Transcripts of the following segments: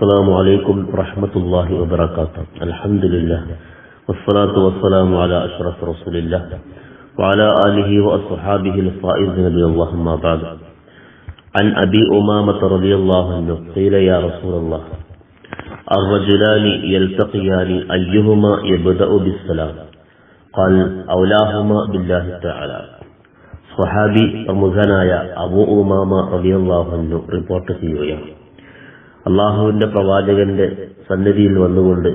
السلام عليكم ورحمة الله وبركاته الحمد لله والصلاة والسلام على أشرف رسول الله وعلى آله وأصحابه الفائزين بالله ما بعد عن أبي أمامة رضي الله عنه قيل يا رسول الله الرجلان يلتقيان أيهما يبدأ بالسلام قال أولاهما بالله تعالى സ്വഹാബി പ്രമുഖനായ അബു ഉമാമ റബിയല്ലാഹു റിപ്പോർട്ട് ചെയ്യുകയാണ് അള്ളാഹുവിന്റെ പ്രവാചകന്റെ സന്നിധിയിൽ വന്നുകൊണ്ട്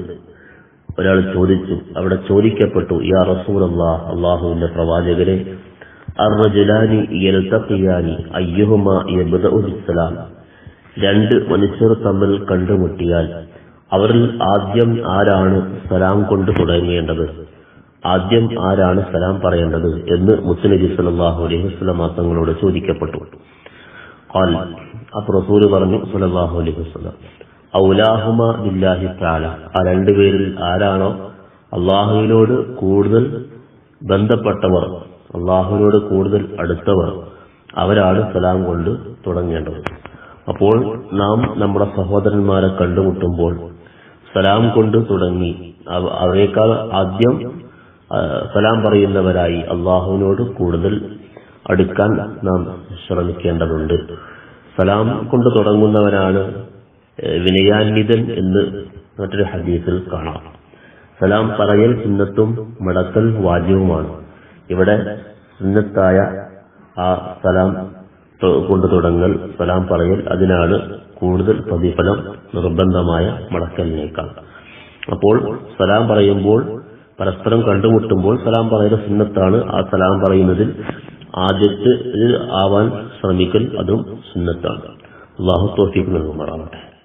ഒരാൾ ചോദിച്ചു അവിടെ ചോദിക്കപ്പെട്ടു യാ റസൂൽ അള്ളാഹ് അള്ളാഹുവിന്റെ പ്രവാചകരെ രണ്ട് മനുഷ്യർ തമ്മിൽ കണ്ടുമുട്ടിയാൽ അവരിൽ ആദ്യം ആരാണ് സലാം കൊണ്ട് തുടങ്ങേണ്ടത്? ആദ്യം ആരാണ് സലാം പറയേണ്ടത് എന്ന് മുത്തനബി സല്ലല്ലാഹു അലൈഹി വസല്ലം തങ്ങളോട് ചോദിക്കപ്പെട്ടു. ഖാൽ റസൂൽ പറഞ്ഞു സല്ലല്ലാഹു അലൈഹി വസ്ലം ഔലാഹുമ ബില്ലാഹി താല ആ രണ്ടു പേരിൽ ആരാണോ അള്ളാഹുവിനോട് കൂടുതൽ ബന്ധപ്പെട്ടവർ അള്ളാഹുവിനോട് കൂടുതൽ അടുത്തവർ അവരാണ് സലാം കൊണ്ട് തുടങ്ങേണ്ടത്. അപ്പോൾ നാം നമ്മുടെ സഹോദരന്മാരെ കണ്ടുമുട്ടുമ്പോൾ സലാം കൊണ്ട് തുടങ്ങി അവ- അവരെക്കാൾ ആദ്യം സലാം പറയുന്നവരായി അള്ളാഹുവിനോട് കൂടുതൽ അടുക്കാൻ നാം ശ്രമിക്കേണ്ടതുണ്ട്. സലാം കൊണ്ട് തുടങ്ങുന്നവനാണ് വിനയാന്വിതൻ എന്ന് മറ്റൊരു ഹദീസിൽ കാണാം. സലാം പറയൽ സുന്നത്തും മടക്കൽ വാജ്യവുമാണ് ഇവിടെ സുന്നത്തായ ആ സലാം കൊണ്ട് തുടങ്ങൽ സലാം പറയൽ അതിനാണ് കൂടുതൽ പ്രതിഫലം നിർബന്ധമായ മടക്കലിനേക്കാൾ. അപ്പോൾ സലാം പറയുമ്പോൾ പരസ്പരം കണ്ടുമുട്ടുമ്പോൾ സലാം പറയുന്ന സുന്നത്താണ് ആ സലാം പറയുന്നതിൽ ആദ്യത്തെ ആവാൻ ശ്രമിക്കൽ അതും സുന്നത്താണ്. അള്ളാഹു തോഫിക്ക് നൽകുമാറാവട്ടെ.